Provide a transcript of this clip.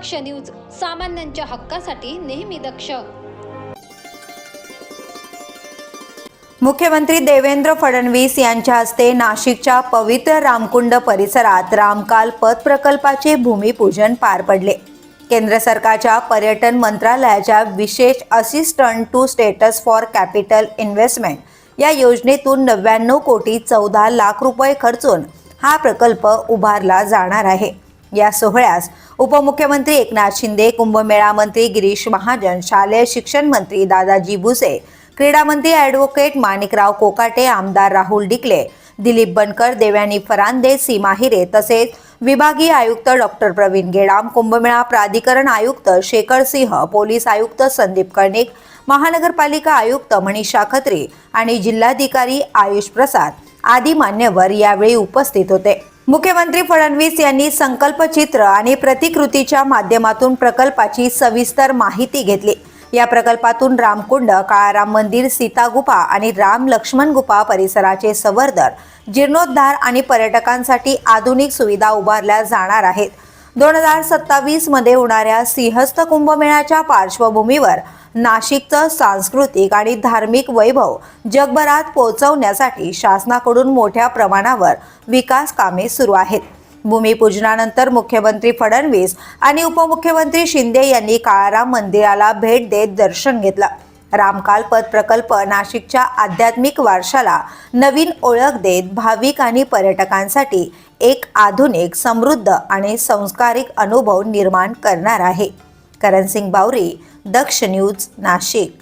दक्ष news सामान्यांच्या हक्कासाठी नेहमी दक्ष. मुख्यमंत्री देवेंद्र फडणवीस यांच्या हस्ते नाशिकच्या पवित्र रामकुंड परिसरात रामकाल पथ प्रकल्पाचे भूमिपूजन पार पडले. केंद्र सरकारच्या पर्यटन मंत्रालयाच्या विशेष assistant to states for capital investment या योजनेतून नव्याण्णव कोटी चौदा लाख रुपये खर्चून हा प्रकल्प उभारला जाणार आहे. या सोहळ्यास उपमुख्यमंत्री एकनाथ शिंदे कुंभमेळा मंत्री गिरीश महाजन शालेय शिक्षण मंत्री दादाजी भुसे क्रीडा मंत्री ॲडव्होकेट माणिकराव कोकाटे आमदार राहुल डिकले दिलीप बनकर देवयानी फरांदे सीमा हिरे तसेच विभागीय आयुक्त डॉक्टर प्रवीण गेडाम कुंभमेळा प्राधिकरण आयुक्त शेखर सिंह पोलीस आयुक्त संदीप कर्णिक महानगरपालिका आयुक्त मनीषा खत्री आणि जिल्हाधिकारी आयुष प्रसाद आदी मान्यवर यावेळी उपस्थित होते. मुख्यमंत्री फडणवीस यांनी संकल्पचित्र आणि प्रतिकृतीच्या माध्यमातून प्रकल्पाची सविस्तर माहिती घेतली. या प्रकल्पातून रामकुंड काळाराम मंदिर सीता गुफा आणि राम लक्ष्मण गुफा परिसराचे संवर्धन जीर्णोद्धार आणि पर्यटकांसाठी आधुनिक सुविधा उभारल्या जाणार आहेत. दोन हजार सत्तावीसमध्ये होणाऱ्या सिंहस्थ कुंभमेळ्याच्या पार्श्वभूमीवर नाशिकचं सांस्कृतिक आणि धार्मिक वैभव जगभरात पोहोचवण्यासाठी शासनाकडून मोठ्या प्रमाणावर विकास कामे सुरू आहेत. भूमिपूजनानंतर मुख्यमंत्री फडणवीस आणि उपमुख्यमंत्री शिंदे यांनी काळाराम मंदिराला भेट देत दर्शन घेतलं. रामकाल पथ प्रकल्प नाशिकच्या आध्यात्मिक वारशाला नवीन ओळख देत भाविक आणि पर्यटकांसाठी एक आधुनिक समृद्ध आणि संस्कारिक अनुभव निर्माण करणार आहे. करणसिंग बावरी दक्ष न्यूज नाशिक.